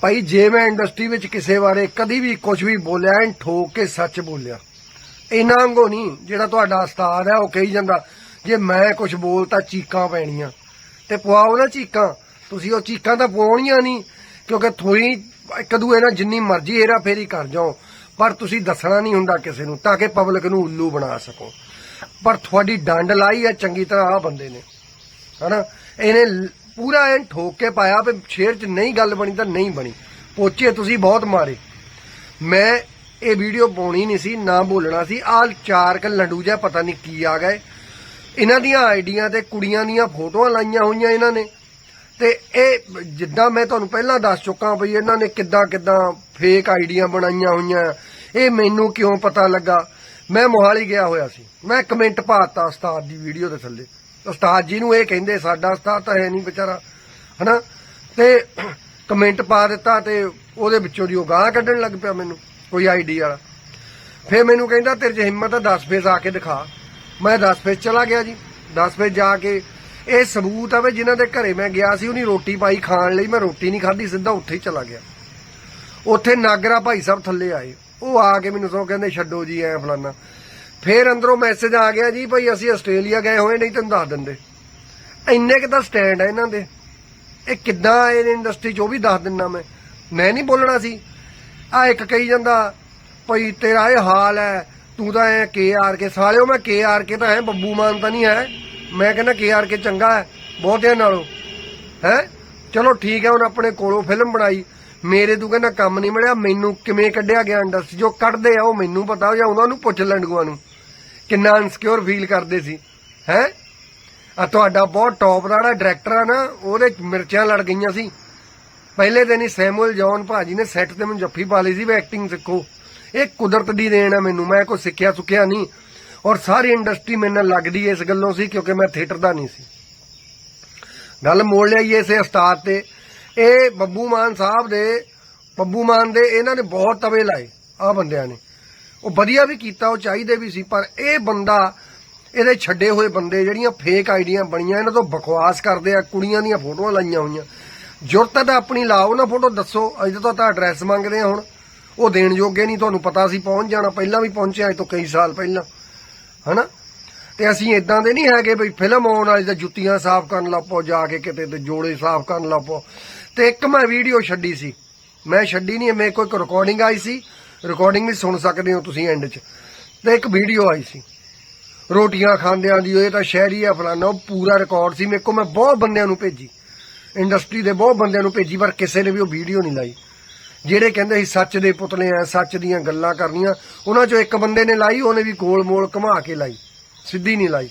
ਭਾਈ, ਜੇ ਮੈਂ ਇੰਡਸਟਰੀ ਵਿੱਚ ਕਿਸੇ ਬਾਰੇ ਕਦੀ ਵੀ ਕੁਝ ਵੀ ਬੋਲਿਆ ਐਂ ਠੋਕ ਕੇ ਸੱਚ ਬੋਲਿਆ। ਇਹਨਾਂ ਵਾਂਗੋ ਨਹੀਂ, ਜਿਹੜਾ ਤੁਹਾਡਾ ਉਸਤਾਦ ਹੈ, ਉਹ ਕਹੀ ਜਾਂਦਾ, ਜੇ ਮੈਂ ਕੁਝ ਬੋਲਤਾ ਚੀਕਾਂ ਪੈਣੀਆਂ। ਤੇ ਪਵਾਓ ਨਾ ਚੀਕਾਂ। ਤੁਸੀਂ ਉਹ ਚੀਕਾਂ ਤਾਂ ਪਵਾਉਣੀਆਂ ਨਹੀਂ, ਕਿਉਂਕਿ ਥੋੜੀ ਇੱਕ ਦੂਏ ਨਾਲ ਜਿੰਨੀ ਮਰਜ਼ੀ ਹੇਰਾ ਫੇਰੀ ਕਰ ਜਾਓ, ਪਰ ਤੁਸੀਂ ਦੱਸਣਾ ਨਹੀਂ ਹੁੰਦਾ ਕਿਸੇ ਨੂੰ, ਤਾਂ ਕਿ ਪਬਲਿਕ ਨੂੰ ਉੱਲੂ ਬਣਾ ਸਕੋ। ਪਰ ਤੁਹਾਡੀ ਡੰਡ ਲਾਈ ਹੈ, ਚੰਗੀ ਤਰ੍ਹਾਂ ਆ ਬੰਦੇ ਨੇ। ਹਨਾ? ਇਹਨੇ ਪੂਰਾ ਐਨ ਠੋਕ ਕੇ ਪਾਇਆ ਵੀ ਸ਼ੇਰ 'ਚ ਨਹੀਂ ਗੱਲ ਬਣੀ ਤਾਂ ਨਹੀਂ ਬਣੀ। ਪੋਚੇ ਤੁਸੀਂ ਬਹੁਤ ਮਾਰੇ। ਮੈਂ ਇਹ ਵੀਡੀਓ ਪਾਉਣੀ ਨਹੀਂ ਸੀ, ਨਾ ਬੋਲਣਾ ਸੀ। ਆਹ ਚਾਰ ਕ ਲੰਡੂ ਪਤਾ ਨਹੀਂ ਕੀ ਆ ਗਏ। ਇਹਨਾਂ ਦੀਆਂ ਆਈਡੀਆਂ ਤੇ ਕੁੜੀਆਂ ਦੀਆਂ ਫੋਟੋਆਂ ਲਾਈਆਂ ਹੋਈਆਂ ਇਹਨਾਂ ਨੇ। ਤੇ ਇਹ ਜਿੱਦਾਂ ਮੈਂ ਤੁਹਾਨੂੰ ਪਹਿਲਾਂ ਦੱਸ ਚੁੱਕਾ ਬਈ ਇਹਨਾਂ ਨੇ ਕਿੱਦਾਂ ਕਿੱਦਾਂ ਫੇਕ ਆਈਡੀਆਂ ਬਣਾਈਆਂ ਹੋਈਆਂ। ਇਹ ਮੈਨੂੰ ਕਿਉਂ ਪਤਾ ਲੱਗਾ? ਮੈਂ ਮੋਹਾਲੀ ਗਿਆ ਹੋਇਆ ਸੀ। ਮੈਂ ਕਮੈਂਟ ਪਾਤਾ ਉਸਤਾਦ ਦੀ ਵੀਡੀਓ ਦੇ ਥੱਲੇ। ਉਸਤਾਦ ਜੀ ਨੂੰ ਇਹ ਕਹਿੰਦੇ, ਸਾਡਾ ਉਸਤਾਦ ਤਾਂ ਹੈ ਨਹੀਂ ਵਿਚਾਰਾ। ਹਨਾ? ਤੇ ਕਮੈਂਟ ਪਾ ਦਿੱਤਾ ਤੇ ਉਹਦੇ ਵਿੱਚੋਂ ਦੀ ਉਹ ਗਾਹ ਕੱਢਣ ਲੱਗ ਪਿਆ ਮੈਨੂੰ, ਕੋਈ ਆਈਡੀ ਵਾਲਾ। ਫਿਰ ਮੈਨੂੰ ਕਹਿੰਦਾ, ਤੇਰੇ 'ਚ ਹਿੰਮਤ ਆ 10 ਫੇਸ ਆ ਕੇ ਦਿਖਾ। ਮੈਂ 10 ਫੇਸ ਚਲਾ ਗਿਆ ਜੀ। 10 ਫੇਸ ਜਾ ਕੇ ਇਹ ਸਬੂਤ ਆ ਵੀ ਜਿਨ੍ਹਾਂ ਦੇ ਘਰੇ ਮੈਂ ਗਿਆ ਸੀ, ਉਹਨੀ ਰੋਟੀ ਪਾਈ ਖਾਣ ਲਈ। ਮੈਂ ਰੋਟੀ ਨਹੀਂ ਖਾਧੀ, ਸਿੱਧਾ ਉੱਥੇ ਹੀ ਚਲਾ ਗਿਆ। ਉੱਥੇ ਨਾਗਰਾ ਭਾਈ ਸਾਹਿਬ ਥੱਲੇ ਆਏ। ਉਹ ਆ ਕੇ ਮੈਨੂੰ ਸੋ ਕਹਿੰਦੇ, ਛੱਡੋ ਜੀ, ਐ ਫਲਾਨਾ। ਫੇਰ ਅੰਦਰੋਂ ਮੈਸੇਜ ਆ ਗਿਆ ਜੀ ਭਾਈ ਅਸੀਂ ਆਸਟ੍ਰੇਲੀਆ ਗਏ ਹੋਏ, ਨਹੀਂ ਤੈਨੂੰ ਦੱਸ ਦਿੰਦੇ। ਇੰਨੇ ਕਿ ਤਾਂ ਸਟੈਂਡ ਹੈ ਇਹਨਾਂ ਦੇ। ਇਹ ਕਿੱਦਾਂ ਇਹ ਇੰਡਸਟਰੀ 'ਚ ਉਹ ਵੀ ਦੱਸ ਦਿੰਨਾ ਮੈਂ। ਮੈਂ ਨਹੀਂ ਬੋਲਣਾ ਸੀ। ਆ ਇੱਕ ਕਹੀ ਜਾਂਦਾ, ਭਾਈ ਤੇਰਾ ਇਹ ਹਾਲ ਹੈ ਤੂੰ ਤਾਂ ਐ ਕੇ ਆਰ ਕੇ ਸਾਲਿਓ ਮੈਂ ਕੇ ਆਰ ਕੇ ਤਾਂ ਹੈ ਬੱਬੂ ਮਾਨ ਤਾਂ ਨਹੀਂ ਹੈ ਮੈਂ ਕਹਿੰਦਾ ਕੇ ਆਰ ਕੇ ਚੰਗਾ ਹੈ ਬਹੁਤਿਆਂ ਨਾਲੋਂ। ਹੈ? ਚਲੋ ਠੀਕ ਹੈ ਹੁਣ ਆਪਣੇ ਕੋਲੋਂ ਫਿਲਮ ਬਣਾਈ। ਮੇਰੇ ਤੂੰ ਕਹਿੰਦਾ ਕੰਮ ਨਹੀਂ ਮਿਲਿਆ, ਮੈਨੂੰ ਕਿਵੇਂ ਕੱਢਿਆ ਗਿਆ ਇੰਡਸਟਰੀ ਜੋ ਕੱਢਦੇ ਆ ਉਹ ਮੈਨੂੰ ਪਤਾ, ਜਾਂ ਉਹਨਾਂ ਨੂੰ ਪੁੱਛ ਲੰਡੂਆਂ ਨੂੰ। ਕਿੰਨਾ ਇਨਸਿਕਿਉਰ ਫੀਲ ਕਰਦੇ ਸੀ, ਹੈ? ਆ ਤੁਹਾਡਾ ਬਹੁਤ ਟੌਪ ਦਾ ਜਿਹੜਾ ਡਾਇਰੈਕਟਰ ਆ ਨਾ, ਉਹਦੇ ਮਿਰਚਾਂ ਲੜ ਗਈਆਂ ਸੀ। ਪਹਿਲੇ ਦਿਨ ਹੀ ਸੈਮੂਅਲ ਜੌਨ ਭਾਜੀ ਨੇ ਸੈੱਟ ਤੇ ਮੈਨੂੰ ਜੱਫੀ ਪਾ ਲਈ ਸੀ ਵੀ ਐਕਟਿੰਗ ਸਿੱਖੋ। ਇਹ ਕੁਦਰਤ ਦੀ ਦੇਣ ਆ ਮੈਨੂੰ, ਮੈਂ ਕੋਈ ਸਿੱਖਿਆ ਸੁੱਖਿਆ ਨਹੀਂ। ਔਰ ਸਾਰੀ ਇੰਡਸਟਰੀ ਮੇਰੇ ਨਾਲ ਲੱਗਦੀ ਇਸ ਗੱਲੋਂ ਸੀ, ਕਿਉਂਕਿ ਮੈਂ ਥੀਏਟਰ ਦਾ ਨਹੀਂ ਸੀ। ਗੱਲ ਮੋੜ ਲਈ ਇਸੇ ਉਸਤਾਦ ਤੇ। ਇਹ ਬੱਬੂ ਮਾਨ ਸਾਹਿਬ ਦੇ, ਬੱਬੂ ਮਾਨ ਦੇ, ਇਹਨਾਂ ਨੇ ਬਹੁਤ ਤਵੇ ਲਾਏ ਆ ਬੰਦਿਆਂ ਨੇ। ਉਹ ਵਧੀਆ ਵੀ ਕੀਤਾ, ਉਹ ਚਾਹੀਦੇ ਵੀ ਸੀ, ਪਰ ਇਹ ਬੰਦਾ, ਇਹਦੇ ਛੱਡੇ ਹੋਏ ਬੰਦੇ ਜਿਹੜੀਆਂ ਫੇਕ ਆਈਡੀਆਂ ਬਣੀਆਂ, ਇਹਨਾਂ ਤੋਂ ਬਕਵਾਸ ਕਰਦੇ ਆ, ਕੁੜੀਆਂ ਦੀਆਂ ਫੋਟੋਆਂ ਲਾਈਆਂ ਹੋਈਆਂ। ਜੁਰਤ ਤਾਂ ਆਪਣੀ ਲਾਓ ਨਾ ਫੋਟੋ, ਦੱਸੋ, ਅਜੇ ਤਾਂ ਤਾਂ ਐਡਰੈਸ ਮੰਗਦੇ ਆ ਹੁਣ। ਉਹ ਦੇਣ ਜੋਗੇ ਨਹੀਂ, ਤੁਹਾਨੂੰ ਪਤਾ ਸੀ ਪਹੁੰਚ ਜਾਣਾ, ਪਹਿਲਾਂ ਵੀ ਪਹੁੰਚਿਆ ਅੱਜ ਤੋਂ ਕਈ ਸਾਲ ਪਹਿਲਾਂ, ਹਨਾ? ਤੇ ਅਸੀਂ ਇਦਾਂ ਦੇ ਨਹੀਂ ਹੈਗੇ ਵੀ ਫਿਲਮ ਆਉਣ ਵਾਲੀ ਤਾਂ ਜੁੱਤੀਆਂ ਸਾਫ਼ ਕਰਨ ਲੱਪੋ ਜਾ ਕੇ ਕਿਤੇ ਤੇ ਜੋੜੇ ਸਾਫ਼ ਕਰਨ ਲੱਪੋ ਤੇ ਇੱਕ ਮੈਂ ਵੀਡੀਓ ਛੱਡੀ ਸੀ। ਮੈਂ ਛੱਡੀ ਨਹੀਂ ਮੇਰੇ ਕੋਲ ਇੱਕ ਰਿਕਾਰਡਿੰਗ ਆਈ ਸੀ। ਰਿਕਾਰਡਿੰਗ ਵੀ ਸੁਣ ਸਕਦੇ ਹੋ ਤੁਸੀਂ ਐਂਡ 'ਚ। ਤੇ ਇੱਕ ਵੀਡੀਓ ਆਈ ਸੀ। ਰੋਟੀਆਂ ਖਾਂਦਿਆਂ ਦੀ, ਇਹ ਤਾਂ ਸ਼ਹਿਰੀ ਆ ਫਲਾਣਾ ਉਹ ਪੂਰਾ ਰਿਕਾਰਡ ਸੀ। ਮੇਰੇ ਕੋਲ ਮੈਂ ਬਹੁਤ ਬੰਦਿਆਂ ਨੂੰ ਭੇਜੀ। ਇੰਡਸਟਰੀ ਦੇ ਬਹੁਤ ਬੰਦਿਆਂ ਨੂੰ ਭੇਜੀ, ਪਰ ਕਿਸੇ ਨੇ ਵੀ ਉਹ ਵੀਡੀਓ ਨਹੀਂ ਲਾਈ। ਜਿਹੜੇ ਕਹਿੰਦੇ ਸੀ ਸੱਚ ਦੇ ਪੁਤਲੇ ਆ ਸੱਚ ਦੀਆਂ ਗੱਲਾਂ ਕਰਨੀਆਂ, ਉਹਨਾਂ ਚੋਂ ਇੱਕ ਬੰਦੇ ਨੇ ਲਾਈ, ਉਹਨੇ ਵੀ ਗੋਲ ਮੋਲ ਘੁਮਾ ਕੇ ਲਾਈ। ਸਿੱਧੀ ਨਹੀਂ ਲਾਈ।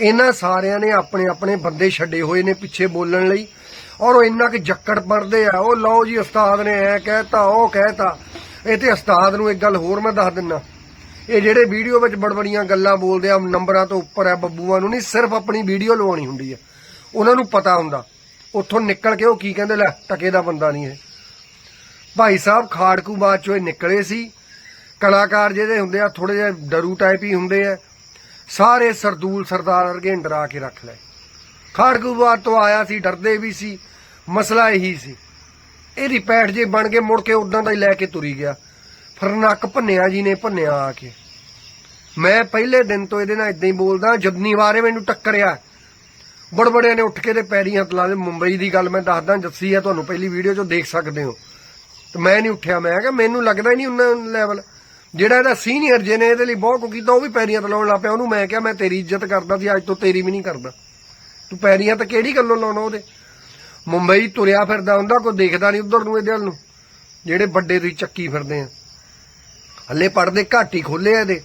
ਇਹਨਾਂ ਸਾਰਿਆਂ ਨੇ ਆਪਣੇ ਆਪਣੇ ਬੰਦੇ ਛੱਡੇ ਹੋਏ ਨੇ ਪਿੱਛੇ ਬੋਲਣ ਲਈ। ਔਰ ਉਹ ਇੰਨਾ ਕਿ ਜੱਕੜ ਪੜਦੇ ਆ। ਉਹ ਲਓ ਜੀ, ਉਸਤਾਦ ਨੇ ਐ ਕਹਿਤਾ, ਉਹ ਕਹਿਤਾ। ਇਹ ਤੇ ਉਸਤਾਦ ਨੂੰ ਇੱਕ ਗੱਲ ਹੋਰ ਮੈਂ ਦੱਸ ਦਿੰਨਾ। ਇਹ ਜਿਹੜੇ ਵੀਡੀਓ ਵਿੱਚ ਬੜਬੜੀਆਂ ਗੱਲਾਂ ਬੋਲਦੇ ਆ, ਨੰਬਰਾਂ ਤੋਂ ਉੱਪਰ ਆ, ਬੱਬੂਆਂ ਨੂੰ ਨਹੀਂ, ਸਿਰਫ ਆਪਣੀ ਵੀਡੀਓ ਲਵਾਉਣੀ ਹੁੰਦੀ ਆ। ਉਹਨਾਂ ਨੂੰ ਪਤਾ ਹੁੰਦਾ, ਉੱਥੋਂ ਨਿਕਲ ਕੇ ਉਹ ਕੀ ਕਹਿੰਦੇ, ਲੈ, ਟਕੇ ਦਾ ਬੰਦਾ ਨਹੀਂ ਇਹ। ਭਾਈ ਸਾਹਿਬ ਖਾੜਕੂ ਬਾਦ ਚੋਂ ਇਹ ਨਿਕਲੇ ਸੀ। ਕਲਾਕਾਰ ਜਿਹੜੇ ਹੁੰਦੇ ਆ ਥੋੜੇ ਜਿਹਾ ਡਰੂ ਟਾਈਪ ਹੀ ਹੁੰਦੇ ਆ। ਸਾਰੇ ਸਰਦੂਲ ਸਰਦਾਰ ਵਰਗੇ ਡਰਾ ਕੇ ਰੱਖ ਲਏ। ਖਾੜਕੂ ਬਾਦ ਤੋਂ ਆਇਆ ਸੀ, ਡਰਦੇ ਵੀ ਸੀ, ਮਸਲਾ ਇਹੀ ਸੀ। ਇਹਦੀ ਪੈਠ ਜੇ ਬਣ ਕੇ ਮੁੜ ਕੇ ਉਦਾਂ ਦਾ ਹੀ ਲੈ ਕੇ ਤੁਰੀ ਗਿਆ। ਫਿਰ ਨੱਕ ਭੰਨਿਆ ਜੀ ਨੇ, ਭੰਨਿਆ ਆ ਕੇ। ਮੈਂ ਪਹਿਲੇ ਦਿਨ ਤੋਂ ਇਹਦੇ ਨਾਲ ਇਦਾਂ ਹੀ ਬੋਲਦਾ ਜਦਨੀ ਵਾਰੇ ਮੈਨੂੰ ਟੱਕਰਿਆ। ਬੜਬੜਿਆਂ ਨੇ ਉੱਠ ਕੇ ਤੇ ਪੈਰੀ ਹੱਥ ਲਾ ਦੇ ਮੁੰਬਈ ਦੀ ਗੱਲ ਮੈਂ ਦੱਸਦਾ, ਜੱਸੀ ਆ ਤੁਹਾਨੂੰ ਪਹਿਲੀ ਵੀਡੀਓ 'ਚੋਂ ਦੇਖ ਸਕਦੇ ਹੋ। ਤੇ ਮੈਂ ਨਹੀਂ ਉੱਠਿਆ, ਮੈਂ ਕਿਹਾ ਮੈਨੂੰ ਲੱਗਦਾ ਹੀ ਨਹੀਂ ਉਹਨਾਂ ਲੈਵਲ ਜਿਹੜਾ ਇਹਦਾ ਸੀਨੀਅਰ ਜਿਹਨੇ ਇਹਦੇ ਲਈ ਬਹੁਤ ਕੁ ਕੀਤਾ, ਉਹ ਵੀ ਪੈਰੀਆਂ ਤੇ ਲਾਉਣ ਲੱਗ ਪਿਆ। ਉਹਨੂੰ ਮੈਂ ਕਿਹਾ, ਮੈਂ ਤੇਰੀ ਇੱਜ਼ਤ ਕਰਦਾ ਸੀ, ਅੱਜ ਤੋਂ ਤੇਰੀ ਵੀ ਨਹੀਂ ਕਰਦਾ। ਤੂੰ ਪੈਰੀਆਂ ਤੇ ਕਿਹੜੀ ਗੱਲੋਂ ਲਾਉਣਾ ਉਹਦੇ? ਮੁੰਬਈ ਤੁਰਿਆ ਫਿਰਦਾ ਹੁੰਦਾ ਕੋਈ ਦੇਖਦਾ ਨਹੀਂ ਉਧਰ ਨੂੰ ਇਹਦੇ ਵੱਲ ਨੂੰ। ਜਿਹੜੇ ਵੱਡੇ ਤੁਸੀਂ ਚੱਕੀ ਫਿਰਦੇ ਆ। ਹੱਲੇ ਪੜਦੇ ਘੱਟ ਹੀ ਖੋਲੇ ਆ ਇਹਦੇ।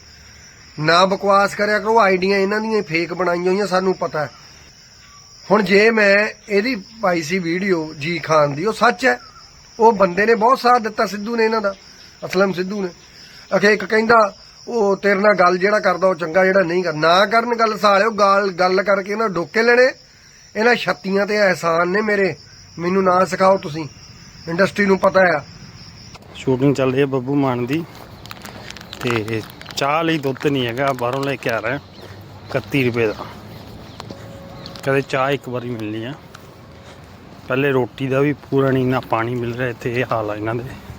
ਨਾ ਬਕਵਾਸ ਕਰਿਆ ਕਰੋ, ਆਈਡੀਆਂ ਇਹਨਾਂ ਦੀਆਂ ਫੇਕ ਬਣਾਈਆਂ ਹੋਈਆਂ, ਸਾਨੂੰ ਪਤਾ ਹੁਣ ਜੇ ਮੈਂ ਇਹਦੀ ਪਾਈ ਸੀ ਵੀਡੀਓ ਜੀ ਖਾਨ ਦੀ, ਉਹ ਸੱਚ ਹੈ। ਉਹ ਬੰਦੇ ਨੇ ਬਹੁਤ ਸਾਥ ਦਿੱਤਾ ਸਿੱਧੂ ਨੇ ਇਹਨਾਂ ਦਾ, ਅਸਲਮ ਸਿੱਧੂ ਨੇ। ਅਖੇ ਇੱਕ ਕਹਿੰਦਾ, ਉਹ ਤੇਰੇ ਨਾਲ ਗੱਲ ਜਿਹੜਾ ਕਰਦਾ, ਉਹ ਚੰਗਾ ਜਿਹੜਾ ਨਹੀਂ ਕਰ ਨਾ ਕਰਨ ਗੱਲ ਸਾਲਿਓ, ਗਾਲ ਗੱਲ ਕਰਕੇ ਇਹਨਾਂ ਡੋਕੇ ਲੈਣੇ। ਇਹਨਾਂ ਛੱਤੀਆਂ ਤੇ ਅਹਿਸਾਨ ਨੇ ਮੇਰੇ। ਮੈਨੂੰ ਨਾ ਸਿਖਾਓ ਤੁਸੀਂ। ਇੰਡਸਟਰੀ ਨੂੰ ਪਤਾ ਆ। ਸ਼ੂਟਿੰਗ ਚੱਲ ਰਹੀ ਹੈ ਬੱਬੂ ਮਾਨ ਦੀ। ਤੇ ਚਾਹ ਲਈ ਦੁੱਧ ਨਹੀਂ ਹੈਗਾ, ਬਾਹਰੋਂ ਲੈ ਕੇ ਆ ਰਿਹਾ। 31 ਰੁਪਏ ਦਾ। ਕਦੇ ਚਾਹ ਇੱਕ ਵਾਰੀ ਮਿਲਣੀ ਆ। ਪਹਿਲੇ ਰੋਟੀ ਦਾ ਵੀ ਪੂਰਾ ਨਹੀਂ ਨਾ ਪਾਣੀ ਮਿਲ ਰਿਹਾ, ਇੱਥੇ ਇਹ ਹਾਲ ਆ ਇਹਨਾਂ ਦੇ।